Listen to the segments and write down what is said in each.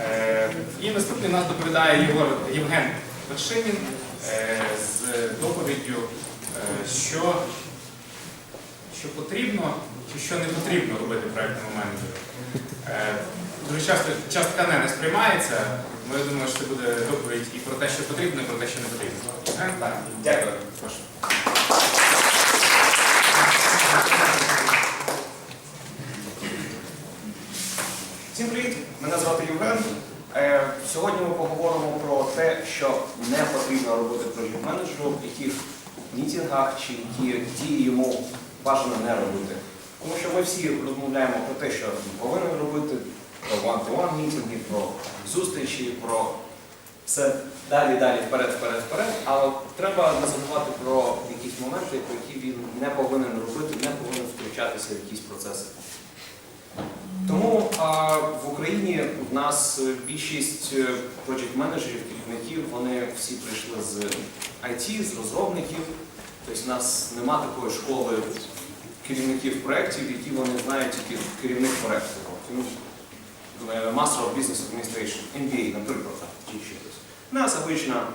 Е, І наступний нас доповідає Євген Вершинін е, з доповіддю, е, що, що потрібно чи що не потрібно робити проєктному менеджеру. Дуже часто частка не, не сприймається, але я думаю, що це буде доповідь і про те, що потрібно, і про те, що не потрібно. Дякую. Прошу. Всім привіт! Мене звати Євген. Е, Сьогодні ми поговоримо про те, що не потрібно робити project менеджеру, в яких мітингах чи які дії йому бажано не робити. Тому що ми всі розмовляємо про те, що він повинен робити, про one-to-one мітинги, про зустрічі, про все далі, далі, вперед, вперед, вперед. Але треба не забувати про якісь моменти, про які він не повинен робити, не повинен втручатися в якісь процеси. Тому а, в Україні в нас е, більшість project менеджерів керівників, вони всі прийшли з IT, з розробників. Тобто в нас нема такої школи керівників проєктів, які вони знають тільки керівник проєкту. Е, Master of Business Administration, MBA, наприклад, чи щось. У нас обично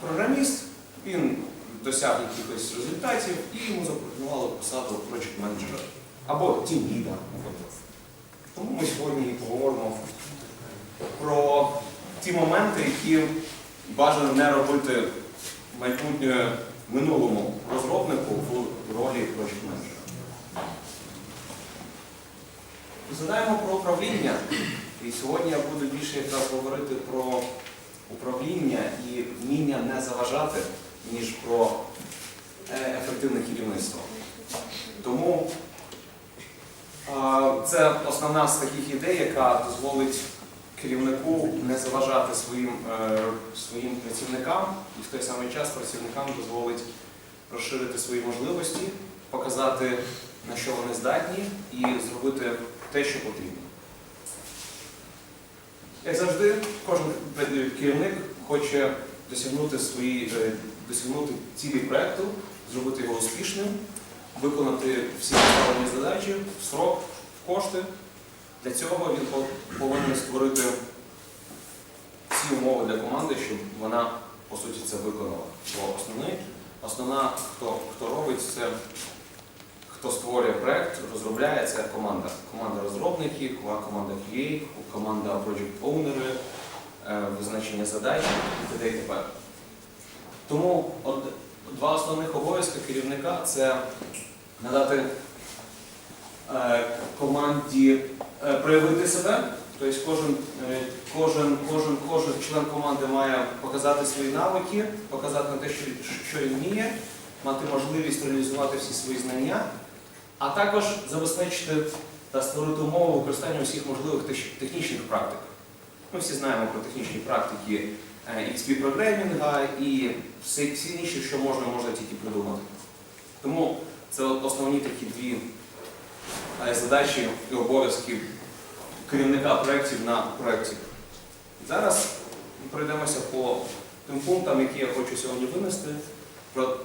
програміст, він досяг якихось результатів і йому запропонували посаду project менеджера або team leader, наприклад. Тому ми сьогодні і поговоримо про ті які бажано не робити майбутнє минулому розробнику в ролі project менеджера. Задаємо про управління. І сьогодні я буду більше якраз говорити про управління і вміння не заважати, ніж про е, ефективне керівництво. Тому Це основна з таких ідей, яка дозволить керівнику не заважати своїм, е, своїм працівникам і в той самий час працівникам дозволить розширити свої можливості, показати на що вони здатні і зробити те, що потрібно. Як завжди, кожен керівник хоче досягнути, свої, е, досягнути цілі проєкту, зробити його успішним виконати всі поставлені задачі в срок, в кошти. Для цього він повинен створити всі умови для команди, щоб вона, по суті, це виконала. Бо основний, основна, хто, хто робить це, хто створює проєкт, розробляє це команда. Команда розробників, команда QA, команда Project Owner, е, визначення задач і т.д. і т.п. Тому от, два основних обов'язки керівника це надати е, команді проявити себе. Тобто кожен, е, кожен, кожен, кожен член команди має показати свої навики, показати на те, що, що він вміє, мати можливість реалізувати всі свої знання, а також забезпечити та створити умови використання усіх можливих технічних практик. Ми всі знаємо про технічні практики е, XP програмінга і всі, інші, що можна, можна тільки придумати. Тому це основні такі дві е, задачі і обов'язки керівника проєктів на проєкті. Зараз пройдемося по тим пунктам, які я хочу сьогодні винести, про,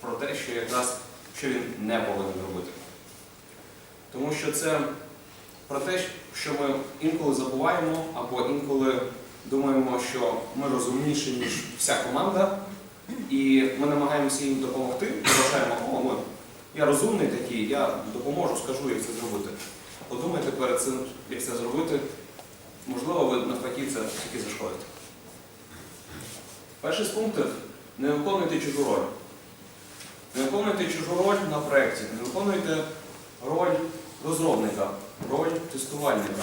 про те, що якраз що він не повинен робити. Тому що це про те, що ми інколи забуваємо або інколи думаємо, що ми розумніші, ніж вся команда, і ми намагаємося їм допомогти, вважаємо, о, ми, я розумний такий, я допоможу, скажу, як це зробити. Подумайте перед цим, як це зробити. Можливо, ви навпаки це тільки зашкодите. Перший з пунктів не виконуйте чужу роль. Не виконуйте чужу роль на проєкті, не виконуйте роль розробника, роль тестувальника,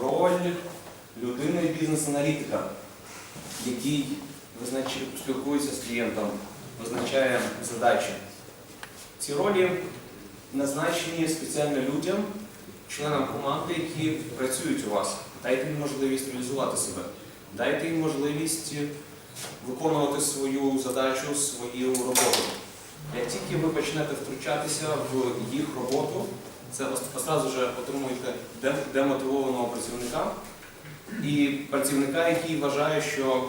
роль людини бізнес-аналітика, який спілкується з клієнтом, визначає задачі. Ці ролі назначені спеціально людям, членам команди, які працюють у вас. Дайте їм можливість реалізувати себе. Дайте їм можливість виконувати свою задачу, свою роботу. Як тільки ви почнете втручатися в їх роботу, це одразу ж отримуєте демотивованого працівника і працівника, який вважає, що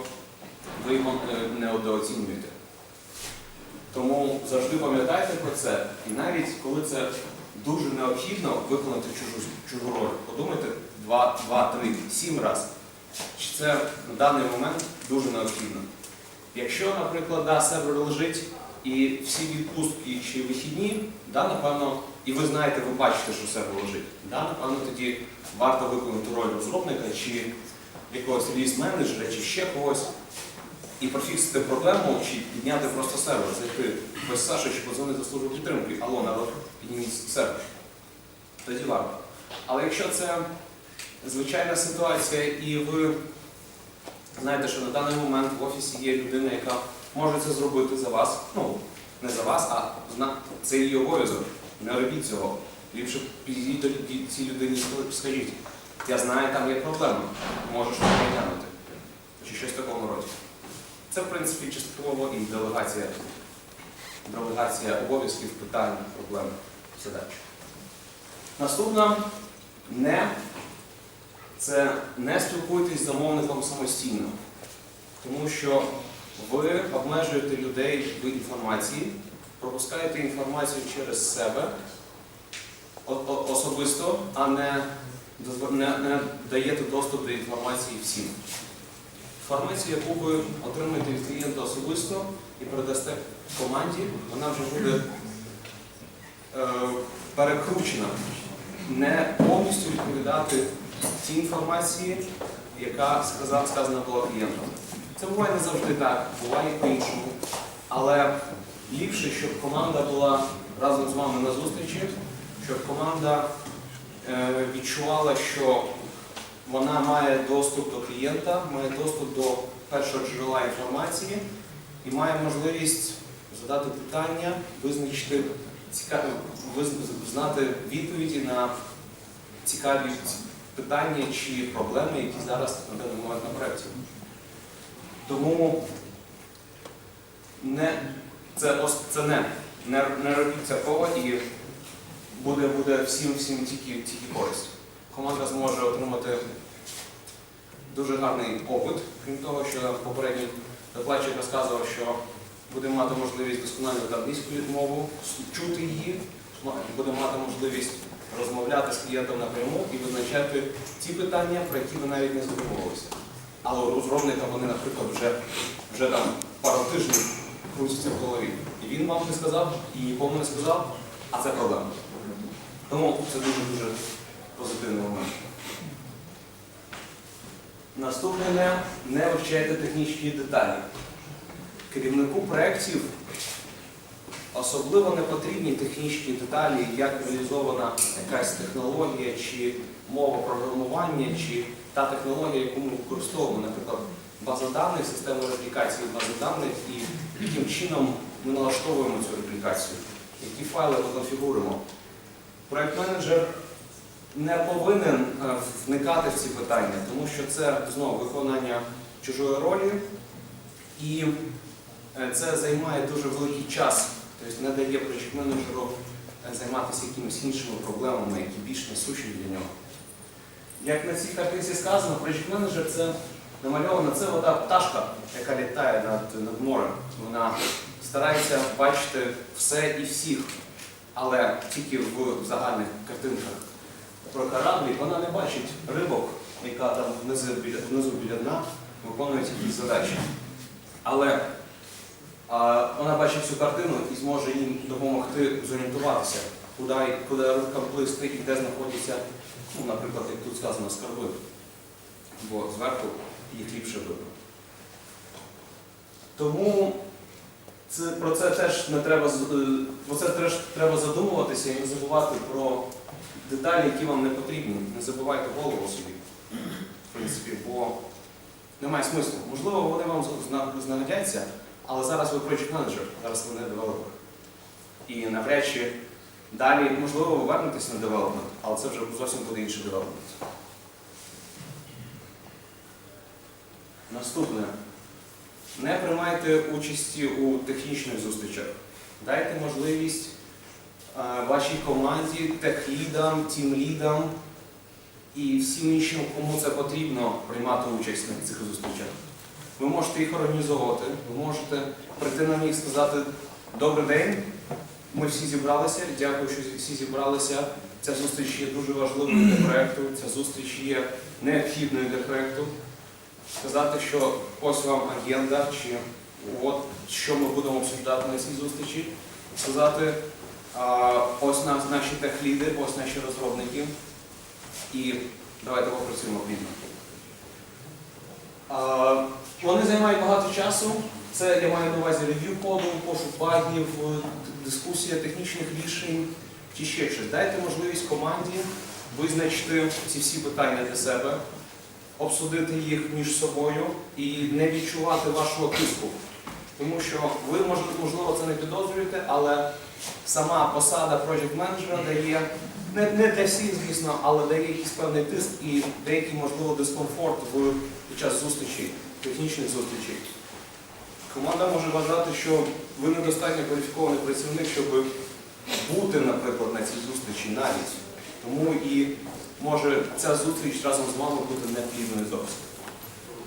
ви його е, недооцінюєте. Тому завжди пам'ятайте про це. І навіть коли це дуже необхідно виконати чужу, чужу роль, подумайте два, два, три, сім разів. Чи це на даний момент дуже необхідно? Якщо, наприклад, да, сервер лежить і всі відпустки чи вихідні, да, напевно, і ви знаєте, ви бачите, що сервер лежить, да, напевно, тоді варто виконати роль розробника чи якогось реліз-менеджера, чи ще когось, і профіксити проблему, чи підняти просто сервер, зайти без Саші, чи подзвонити в службу підтримки, алло, народ, підніміть сервер. Тоді варто. Але якщо це звичайна ситуація, і ви знаєте, що на даний момент в офісі є людина, яка може це зробити за вас, ну, не за вас, а це її обов'язок. Не робіть цього. Ліпше підійдіть до цій людині скажіть, я знаю, там є проблема, можеш мене глянути. Чи щось в такому роді. Це, в принципі, частково і делегація, делегація обов'язків, питань, проблем, задач. Наступна не це не спілкуйтесь з замовником самостійно, тому що ви обмежуєте людей в інформації, пропускаєте інформацію через себе особисто, а не, не, не даєте доступ до інформації всім. Інформацію, яку ви отримаєте від клієнта особисто і передасте команді, вона вже буде е, перекручена, не повністю відповідати тій інформації, яка сказав, сказана була клієнтом. Це буває не завжди так, буває по-іншому. Але ліпше, щоб команда була разом з вами на зустрічі, щоб команда е, відчувала, що вона має доступ до клієнта, має доступ до першого джерела інформації і має можливість задати питання, визначити цікаві, знати відповіді на цікаві питання чи проблеми, які зараз на даний момент на проєкті. Тому не, це, це не, не, не робіть цього і буде, буде всім, всім тільки, тільки користь. Команда зможе отримати дуже гарний опит, крім того, що попередній докладчик розказував, що будемо мати можливість досконалювати англійську мову, чути її, будемо мати можливість розмовляти з клієнтом напряму і визначати ті питання, про які ви навіть не задумувалися. Але розробника вони, наприклад, вже, вже там пару тижнів крутяться в голові. І він вам не сказав, і нікому не сказав, а це проблема. Тому це дуже-дуже позитивний момент. Наступне не, не вивчайте технічні деталі. Керівнику проєктів особливо не потрібні технічні деталі, як реалізована якась технологія, чи мова програмування, чи та технологія, яку ми використовуємо, наприклад, база даних, система реплікації бази даних, і яким чином ми налаштовуємо цю реплікацію, які файли ми конфігуруємо. Проєкт-менеджер не повинен е, вникати в ці питання, тому що це знову виконання чужої ролі, і е, це займає дуже великий час, тобто не дає проєкт-менеджеру е, займатися якимись іншими проблемами, які більш насущні для нього. Як на цій картинці сказано, проєкт-менеджер це намальована це ота пташка, яка літає над, над морем. Вона старається бачити все і всіх, але тільки в загальних картинках про кораблі, вона не бачить рибок, яка там внизу біля, внизу біля дна виконують якісь задачі. Але а, вона бачить всю картину і зможе їм допомогти зорієнтуватися, куди, куди рибкам плисти і де знаходяться, ну, наприклад, як тут сказано, скарби. Бо зверху їх ліпше видно. Тому це, про це теж не треба, е, про це теж треба задумуватися і не забувати про деталі, які вам не потрібні. Не забувайте голову собі, в принципі, бо немає смислу. Можливо, вони вам зна- але зараз ви project менеджер, зараз ви не девелопер. І навряд чи далі, можливо, ви вернетесь на девелопмент, але це вже зовсім буде інший девелопмент. Наступне. Не приймайте участі у технічних зустрічах. Дайте можливість вашій команді, техлідам, тімлідам і всім іншим, кому це потрібно, приймати участь на цих зустрічах. Ви можете їх організовувати, ви можете прийти на них і сказати Добрий день, ми всі зібралися, дякую, що всі зібралися. Ця зустріч є дуже важливою для проєкту, ця зустріч є необхідною для проєкту. Сказати, що ось вам агенда, чи от що ми будемо обсуждати на цій зустрічі. Сказати, ось нас, наші техліди, ось наші розробники. І давайте попрацюємо плідно. Вони займають багато часу. Це я маю на увазі рев'ю коду, пошук багів, е, дискусія технічних рішень чи ще щось. Дайте можливість команді визначити ці всі питання для себе, обсудити їх між собою і не відчувати вашого тиску. Тому що ви можливо, це не підозрюєте, але сама посада project менеджера дає не, не для всіх, звісно, але дає якийсь певний тиск і деякий, можливо, дискомфорт в, під час зустрічі, технічних зустрічей. Команда може вважати, що ви недостатньо кваліфікований працівник, щоб бути, наприклад, на цій зустрічі навіть. Тому і може ця зустріч разом з вами бути неплідною зовсім.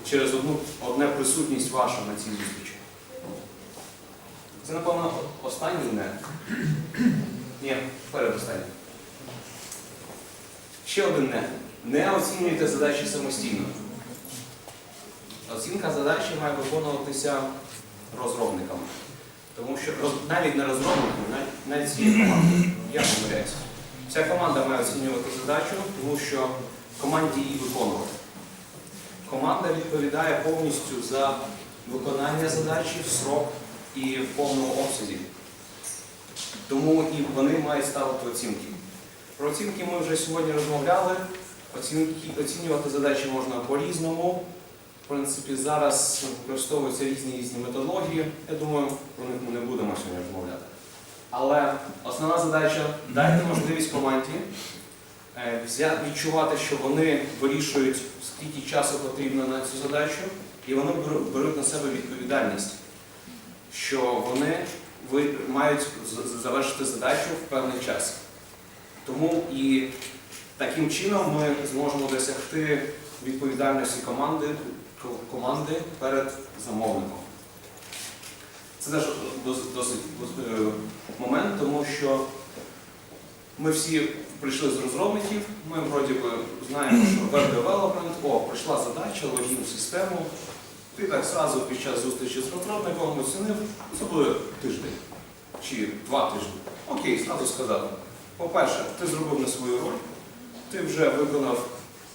Через одну одне присутність ваша на цій зустрічі. Це, напевно, останній не. Ні, передостанній. Ще один не. Не оцінюйте задачі самостійно. Оцінка задачі має виконуватися розробниками. Тому що навіть не розробниками, навіть, цією командою. Я помиляюся. Вся команда має оцінювати задачу, тому що команді її виконувати. Команда відповідає повністю за виконання задачі в срок і в повному обсязі. Тому і вони мають ставити оцінки. Про оцінки ми вже сьогодні розмовляли. Оцінки, оцінювати задачі можна по-різному. В принципі, зараз використовуються різні різні методології. Я думаю, про них ми не будемо сьогодні розмовляти. Але основна задача дайте можливість команді е, відчувати, що вони вирішують, скільки часу потрібно на цю задачу, і вони беруть на себе відповідальність, що вони мають завершити задачу в певний час. Тому і таким чином ми зможемо досягти відповідальності команди, команди перед замовником. Це теж досить, е, момент, тому що ми всі прийшли з розробників, ми вроді би знаємо, що development, о, прийшла задача, логін в систему. Ти так зразу під час зустрічі з розробником оцінив, це буде тиждень чи два тижні. Окей, зразу сказав. По-перше, ти зробив не свою роль, ти вже виконав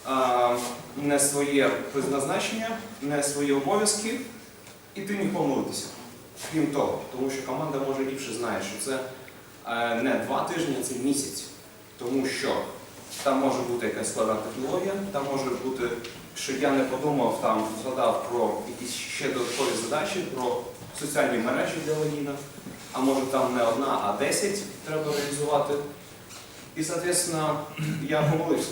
а, не своє призначення, не свої обов'язки, і ти міг помилитися. Крім того, тому що команда може ліпше знає, що це е, не два тижні, це місяць. Тому що там може бути якась складна технологія, там може бути, що я не подумав, там згадав про якісь ще додаткові задачі, про соціальні мережі для логіна, а може там не одна, а десять треба реалізувати. І, соответственно, я помилився.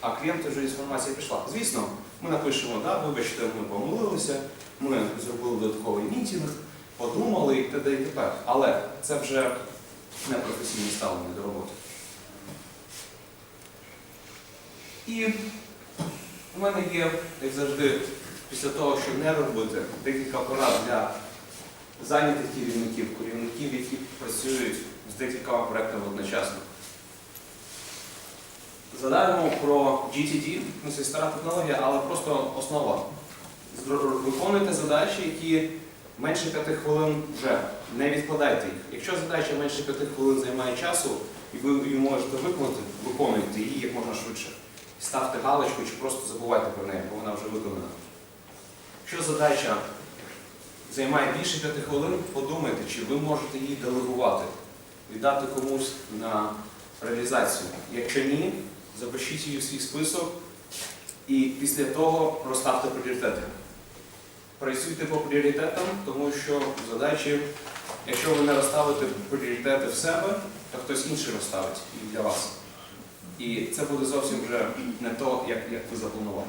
А клієнту вже інформація пішла. Звісно, ми напишемо, да, вибачте, ми помилилися, ми зробили додатковий мітинг, подумали і т.д. і тепер. Але це вже не професійне ставлення до роботи. І у мене є, як завжди, після того, що не робити, декілька порад для зайнятих керівників, керівників, які працюють з декількома проектами одночасно. Згадаємо про GTD, ну це стара технологія, але просто основа. Виконуйте задачі, які менше 5 хвилин вже. Не відкладайте їх. Якщо задача менше 5 хвилин займає часу, і ви її можете виконати, виконуйте її як можна швидше. Ставте галочку чи просто забувайте про неї, бо вона вже виконана. Якщо задача займає більше 5 хвилин, подумайте, чи ви можете її делегувати, віддати комусь на реалізацію. Якщо ні, запишіть її в свій список і після того розставте пріоритети. Працюйте по пріоритетам, тому що задачі, якщо ви не розставите пріоритети в себе, то хтось інший розставить їх для вас. І це буде зовсім вже не то, як, як ви запланували.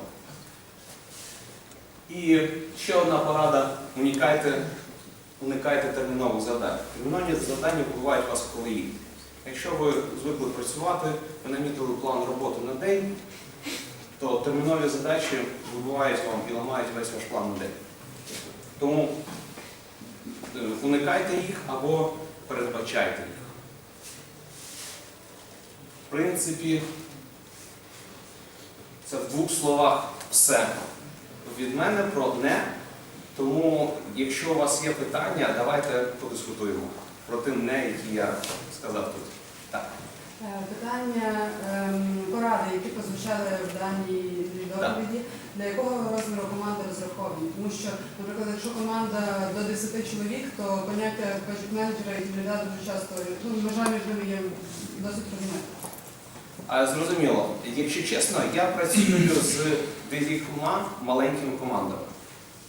І ще одна порада: уникайте, уникайте термінових завдань. Термінові завдання вбивають вас в колії. Якщо ви звикли працювати, ви намітили план роботи на день, то термінові задачі вибивають вам і ламають весь ваш план на день. Тому е, уникайте їх або передбачайте їх. В принципі, це в двох словах все. Від мене про одне. Тому, якщо у вас є питання, давайте подискутуємо про те не, які я сказав тут. Так. Е, Питання ем, поради, які прозвучали в даній доповіді, для якого розміру команди розраховані? Тому що, наприклад, якщо команда до 10 чоловік, то поняття менеджера і ліда дуже часто ну, межа між ними є досить розмита. Зрозуміло. Якщо чесно, я працюю з декількома маленькими командами.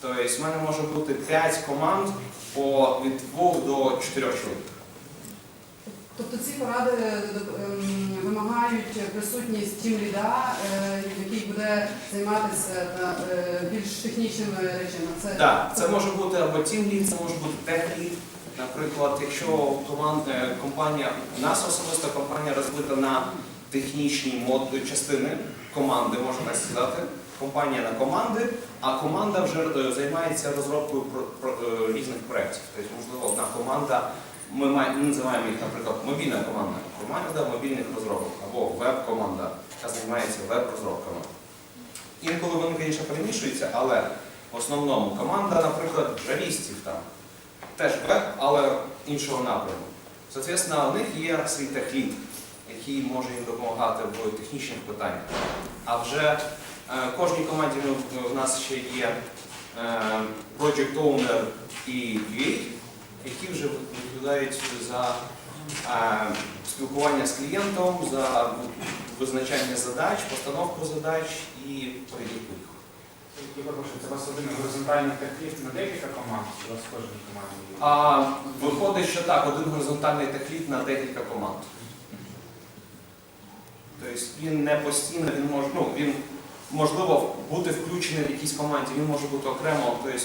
Тобто в мене може бути 5 команд по від 2 до 4 чоловік. Тобто ці поради ем, вимагають присутність тім ліда, е, який буде займатися е, більш технічними речами. Це Так, це може бути або Team Lead, це може бути Lead. Наприклад, якщо е, компанія, у нас особисто компанія розбита на технічні частини команди, можна так сказати. Компанія на команди, а команда вже е, займається розробкою е, різних проєктів. Тобто, можливо, одна команда, ми називаємо їх, наприклад, мобільна команда, команда мобільних розробок або веб-команда, яка займається веб-розробками. Інколи вони, звісно, перемішуються, але в основному команда, наприклад, джавістів там теж веб, але іншого напряму. Соответственно, у них є свій техлід, який може їм допомагати в технічних питаннях. А вже е, кожній команді в нас ще є е, Project Owner і QA, які вже відповідають за е, спілкування з клієнтом, за визначання задач, постановку задач і перевірку їх. Це у вас один горизонтальний техліфт на декілька команд, чи у вас в кожній команді? виходить, що так, один горизонтальний техліт на декілька команд. Тобто він не постійно, він може, ну, він можливо бути включений в якійсь команді, він може бути окремо, тобто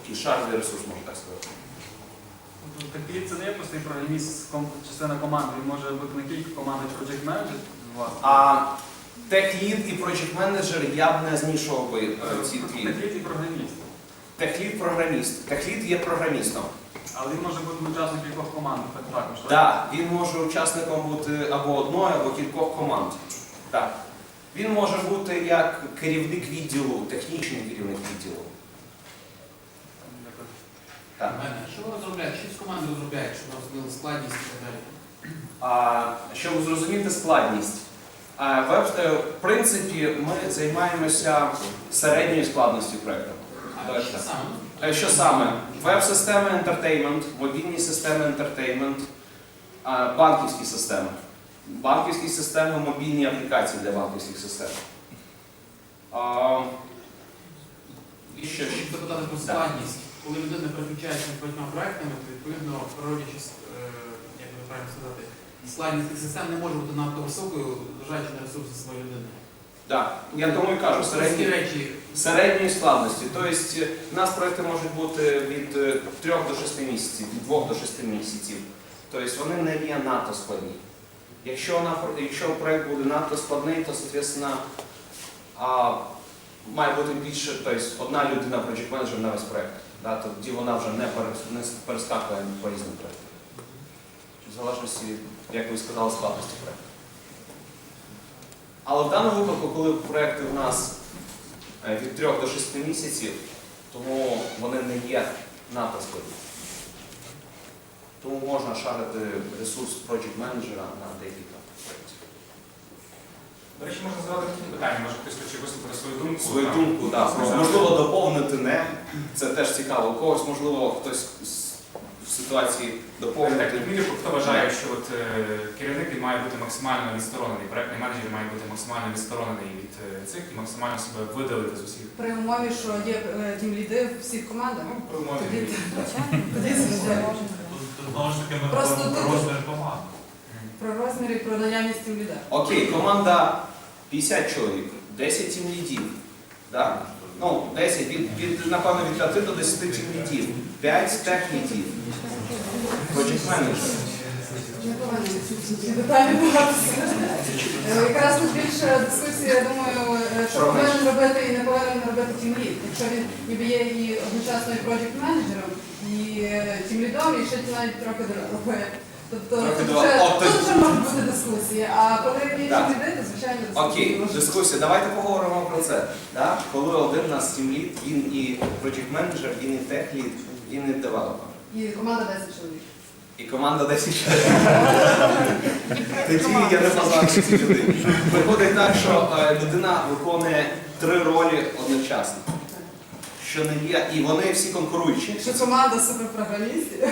такий шаровий ресурс, можна так сказати. Такий це не є простий програміст, частина команди. Він може бути на кілька команд project manager. А техлід і project менеджер я б не змішував би е, ці дві. Такий і програміст. Техлід програміст. Техлід є програмістом. Але він може бути учасником кількох команд так- також. так? Так, він може учасником бути або одної, або кількох команд. Так. Він може бути як керівник відділу, технічний керівник відділу. Дякую. Так. Що ви розробляєте? Що з команди розробляють, щоб розуміли складність і так далі? А, щоб зрозуміти складність. А, веб, е, в принципі, ми займаємося середньою складністю проєкту. А що так. саме? Е, Що саме? Веб-системи ентертеймент, мобільні системи ентертеймент, банківські системи. Банківські системи, мобільні аплікації для банківських систем. А, І ще? Щоб запитати про складність. Коли людина переключається між багатьма проектами, то відповідно природячи, е, як би правильно сказати, складність цих систем не може бути надто високою, зважаючи на ресурси своєї людини. Так, я тому і кажу, середні, середньої складності. Тобто е, у нас проекти можуть бути від 3 до 6 місяців, від 2 до 6 місяців. Тобто вони не є надто складні. Якщо, якщо проект буде надто складний, то, соответственно, а, має бути більше, тобто одна людина project менеджер на весь проект. Да, тоді вона вже не, перес- перескакує по різним проектам. В залежності, як ви сказали, складності проекту. Але в даному випадку, коли проекти в нас е, від 3 до 6 місяців, тому вони не є надто. Тому можна шарити ресурс project менеджера на декілька проєктів. До речі, можна задати такі питання, може хтось хоче висловити свою думку. Свою думку, так. Можливо, доповнити не. Це теж цікаво. У когось, можливо, хтось з- ситуації доповнити. хто вважає, що от, е, керівник має бути максимально відсторонений, проектний менеджер має бути максимально відсторонений від е, цих і максимально себе видалити з усіх. При умові, що є е, тім ліди в всіх командах, Ну, при умові. тоді, знову ж таки ми говоримо про розмір команд. Мгм. Про розмір і про наявність тім ліда. Окей, команда 50 чоловік, 10 тім лідів. Да? Ну, 10, від, від, напевно, від 5 до 10 тім лідів, 5 техніків, project менеджер. Якраз тут більше дискусія, я думаю, е, що повинен робити і не повинен робити тімлід. Якщо він ніби є і одночасно і проєкт менеджером, і е, тімлідом, і ще навіть трохи робить Тобто Трохи тут вже, От тут тоді- вже можуть бути дискусії, а по третій Так. людини, звичайно, Окей, дискусія. Давайте поговоримо про це. Да? Коли один у нас тімлід, він і project менеджер, він і техлід, він і девелопер. І команда 10 чоловік. І команда 10 чоловік. Тоді я не позначу цій людині. Виходить так, що е, людина виконує три ролі одночасно. Що не є, і вони всі конкуруючі. Якщо команда суперпрограмістів,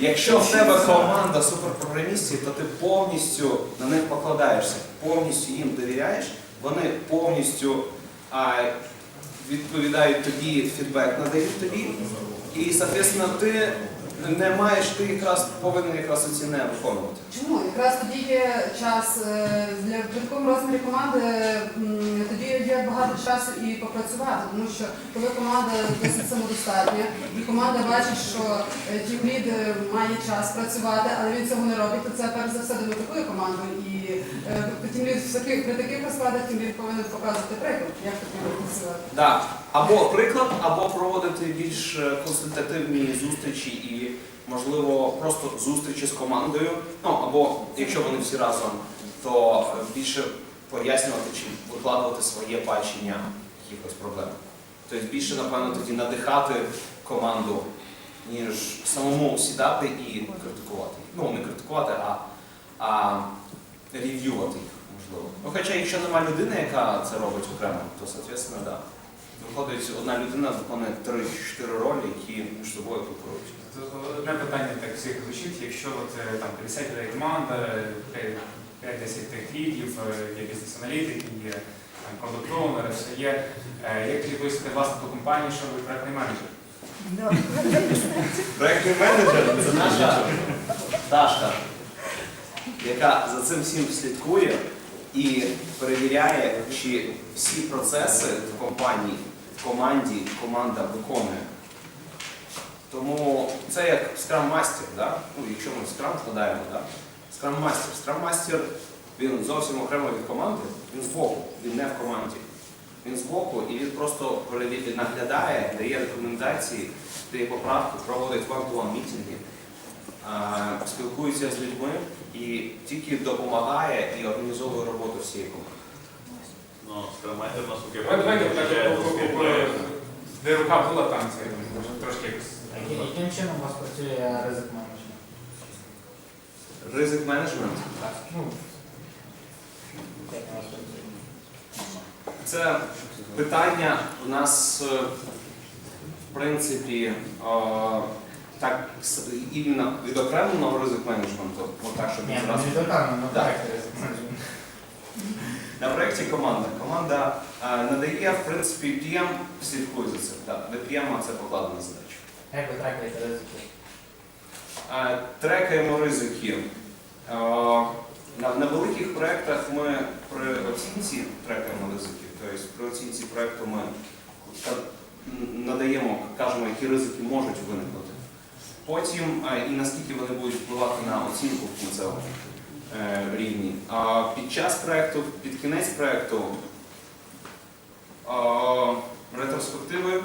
Якщо в тебе команда суперпрограмістів, то ти повністю на них покладаєшся, повністю їм довіряєш, вони повністю а, відповідають тобі, фідбек надають тобі, і, соответственно, ти не маєш, ти якраз повинен якраз оці не виконувати. Чому? Якраз тоді є час е, для в такому розмірі команди, м, тоді є багато часу і попрацювати, тому що коли команда досить самодостатня, і команда бачить, що е, тімлід е, має час працювати, але він цього не робить, то це перш за все демотивує команду. І е, тімлід в таких при таких розкладах тімлід повинен показувати приклад, як потрібно працювати. Да. Або приклад, або проводити більш е, консультативні зустрічі і, можливо, просто зустрічі з командою. Ну або якщо вони всі разом, то більше пояснювати чи викладувати своє бачення якихось проблем. Тобто більше, напевно, тоді надихати команду, ніж самому сідати і критикувати. Ну, не критикувати, а, а рев'ювати їх, можливо. Ну, хоча, якщо немає людини, яка це робить окремо, то, соответственно, так. Да. Виходить, одна людина виконує 3-4 ролі, які між собою конкурують. Одне питання так всіх звучить, якщо от, е, там 50 людей команда, е, 5-10 тих лідів, е, є бізнес-аналітики, є там, все є. Е, Як відповісти власнику компанії, що ви проектний менеджер? Проектний менеджер це наша Дашка, яка за цим всім слідкує і перевіряє, чи всі процеси в компанії, команді команда виконує. Тому це як скрам-мастер, да? ну, якщо ми скрам складаємо, да? скрам-мастер. Скрам-мастер він зовсім окремо від команди, він збоку, він не в команді. Він збоку і він просто наглядає, дає рекомендації, дає поправки, проводить one-to-one мітинги, спілкується з людьми і тільки допомагає і організовує роботу всієї команди. Ну, скромайте нас у Давай- Давайте так, де рука була там, це трошки якось. Яким- чином у вас працює ризик менеджмент? Ризик менеджмент Так, ну, це питання у нас, е, в принципі, е, так с- іменно відокремленого ризик менеджменту, отак, щоб Ні, ну не на Да. ризик менеджмент. На проєкті команда. Команда е, надає, в принципі, PM слідкує за цим. Так, для PM це покладена задача. Як ви трекаєте ризики? Е, Трекаємо ризики. Е, На, великих проєктах ми при оцінці трекаємо ризики. Тобто при оцінці проєкту ми надаємо, кажемо, які ризики можуть виникнути. Потім і наскільки вони будуть впливати на оцінку в кінцевому рівні. А під час проєкту, під кінець проєкту е, ретроспективи,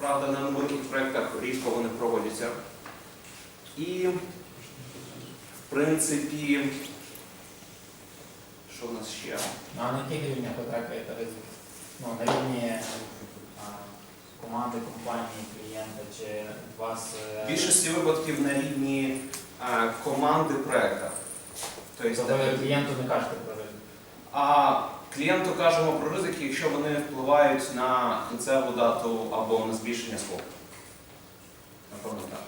правда, на великих проєктах рідко вони проводяться. І, в принципі, що в нас ще? Ну, а на яких рівнях ви трекаєте ризики? Ну, на рівні а, команди, компанії, клієнта, чи вас... е, В більшості випадків на рівні е, команди проєкту. Тобто, Тобто ви клієнту не кажете про ризик? а клієнту кажемо про ризики, якщо вони впливають на кінцеву дату або на збільшення скопу. Напевно, так.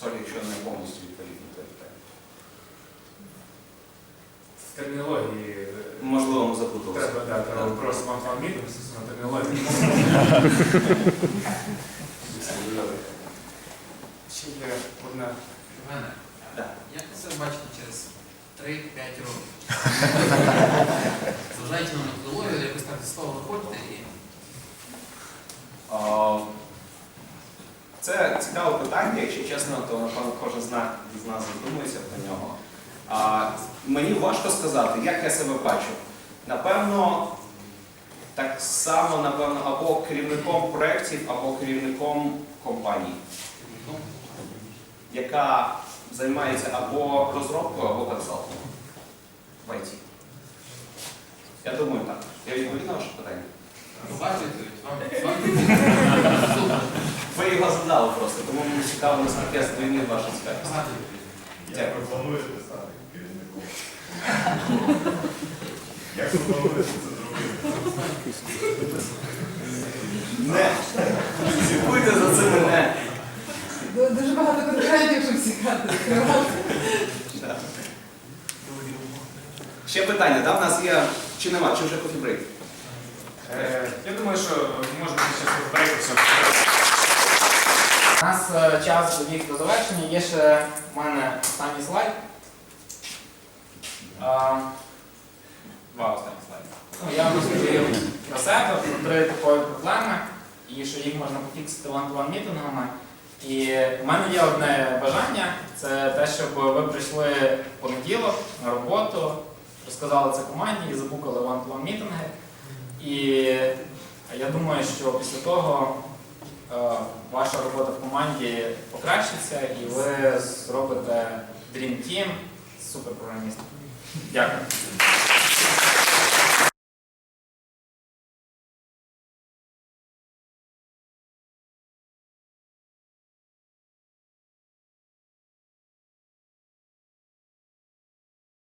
Сорі, якщо не повністю відповідь на те питання. З термінології. е, Можливо, ми запуталися. Треба, да, треба просто вам вам мітинг на термінологію. Ще є одна. Да. як ви себе бачите через 3-5 років? Зважаючи на методологію, якось так з того виходите і Це цікаве питання, якщо чесно, то напевно кожен з нас з нас задумується про нього. А, Мені важко сказати, як я себе бачу. Напевно, так само, напевно, або керівником проєктів, або керівником компаній. Яка займається або розробкою, або консалтингом в IT? Я думаю, так. Я відповів на ваше питання. Ви його задали просто, тому мені цікаво, наскільки я задовільнив вашу цікавість. Як Дякую. стати керівником? Як ви плануєте це зробити? Не. Слідкуйте за цим не. Ду- Дуже багато конкурентів, щоб всі карти відкривати. Ще питання, там в нас є чи нема, чи вже кофібрейк? Е, Я думаю, що можна ще попередити. У нас е, час добіг до завершення. Є ще в мене останній слайд. А, Два останні слайди. Ну, я розповів про себе, про три типові проблеми, і що їх можна пофіксити ван-то-ван мітингами. І в мене є одне бажання це те, щоб ви прийшли в понеділок на роботу, розказали це команді і забукали ван-то-ван мітинги. І я думаю, що після того е, ваша робота в команді покращиться і ви зробите Dream Team з суперпрограмістом. Дякую.